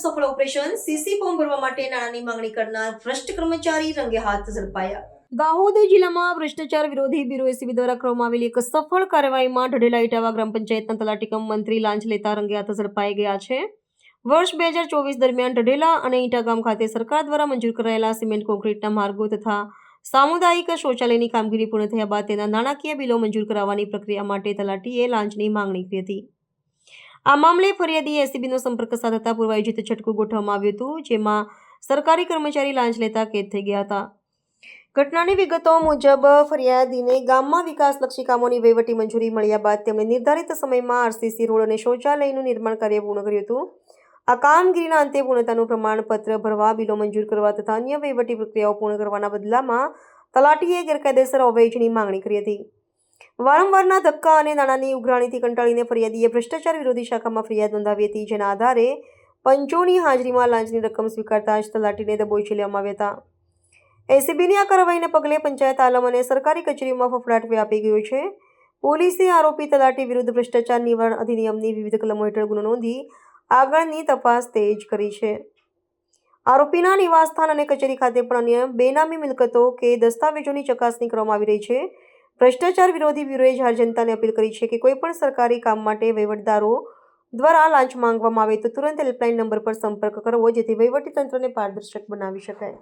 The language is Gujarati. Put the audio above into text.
સફળ ઓપરેશન, સીસી ફોર્મ ભરવા માટે નાણાંની માંગણી કરનાર ભ્રષ્ટ કર્મચારી રંગે હાથ ઝડપાયા. દાહોદ જિલ્લામાં ભ્રષ્ટાચાર વિરોધી બ્યુરો એસીબી દ્વારા કરવામાં આવેલી એક સફળ કાર્યવાહીમાં ઢડેલા ઇટાવા ગ્રામ પંચાયતના તલાટી કમ મંત્રી લાંચ લેતા રંગે હાથ ઝડપાઈ ગયા છે. વર્ષ બે હજાર ચોવીસ દરમિયાન ઢઢેલા અને ઈટા ગામ ખાતે સરકાર દ્વારા મંજૂર કરાયેલા સિમેન્ટ કોન્ક્રીટના માર્ગો તથા સામુદાયિક શૌચાલયની કામગીરી પૂર્ણ થયા બાદ તેના નાણાકીય બિલો મંજૂર કરાવવાની પ્રક્રિયા માટે તલાટીએ લાંચની માંગણી કરી હતી. આ મામલે ફરિયાદી એસીબીનો સંપર્ક સાધતા પૂર્વાયોજિત છટકું ગોઠવવામાં આવ્યું હતું, જેમાં સરકારી કર્મચારી લાંચ લેતા કેદ થઈ ગયા હતા. ઘટનાની વિગતો મુજબ ફરિયાદીને ગામમાં વિકાસલક્ષી કામોની વહીવટી મંજૂરી મળ્યા બાદ તેમણે નિર્ધારિત સમયમાં આરસીસી રોડ અને શૌચાલયનું નિર્માણ કાર્ય પૂર્ણ કર્યું હતું. આ કામગીરીના અંતે પૂર્ણતાનું પ્રમાણપત્ર ભરવા, બિલો મંજૂર કરવા તથા અન્ય વહીવટી પ્રક્રિયાઓ પૂર્ણ કરવાના બદલામાં તલાટીએ ગેરકાયદેસર અવેજની માંગણી કરી હતી. વારંવારના ધક્કા અને નાણાંની ઉઘરાણીથી કંટાળીને ફરિયાદીએ ભ્રષ્ટાચાર વિરોધી શાખામાં ફરિયાદ નોંધાવી હતી, જેના આધારે પંચોની હાજરીમાં લાંચની રકમ સ્વીકારતા જ તલાટીને દબોચી લેવામાં આવ્યા હતા. એસીબીની આ કાર્યવાહીને પગલે પંચાયત આલમ અને સરકારી કચેરીમાં ફફડાટ વ્યાપી ગયો છે. પોલીસે આરોપી તલાટી વિરુદ્ધ ભ્રષ્ટાચાર નિવારણ અધિનિયમની વિવિધ કલમો હેઠળ ગુનો નોંધી આગળની તપાસ તેજ કરી છે. આરોપીના નિવાસસ્થાન અને કચેરી ખાતે પણ અન્ય બેનામી મિલકતો કે દસ્તાવેજોની ચકાસણી કરવામાં આવી રહી છે. ભ્રષ્ટાચાર વિરોધી બ્યુરોએ જાહેર જનતાને અપીલ કરી છે કે કોઈપણ સરકારી કામ માટે વહીવટદારો દ્વારા લાંચ માંગવામાં આવે તો તુરંત હેલ્પલાઇન નંબર પર સંપર્ક કરવો, જેથી વહીવટી તંત્રને પારદર્શક બનાવી શકાય.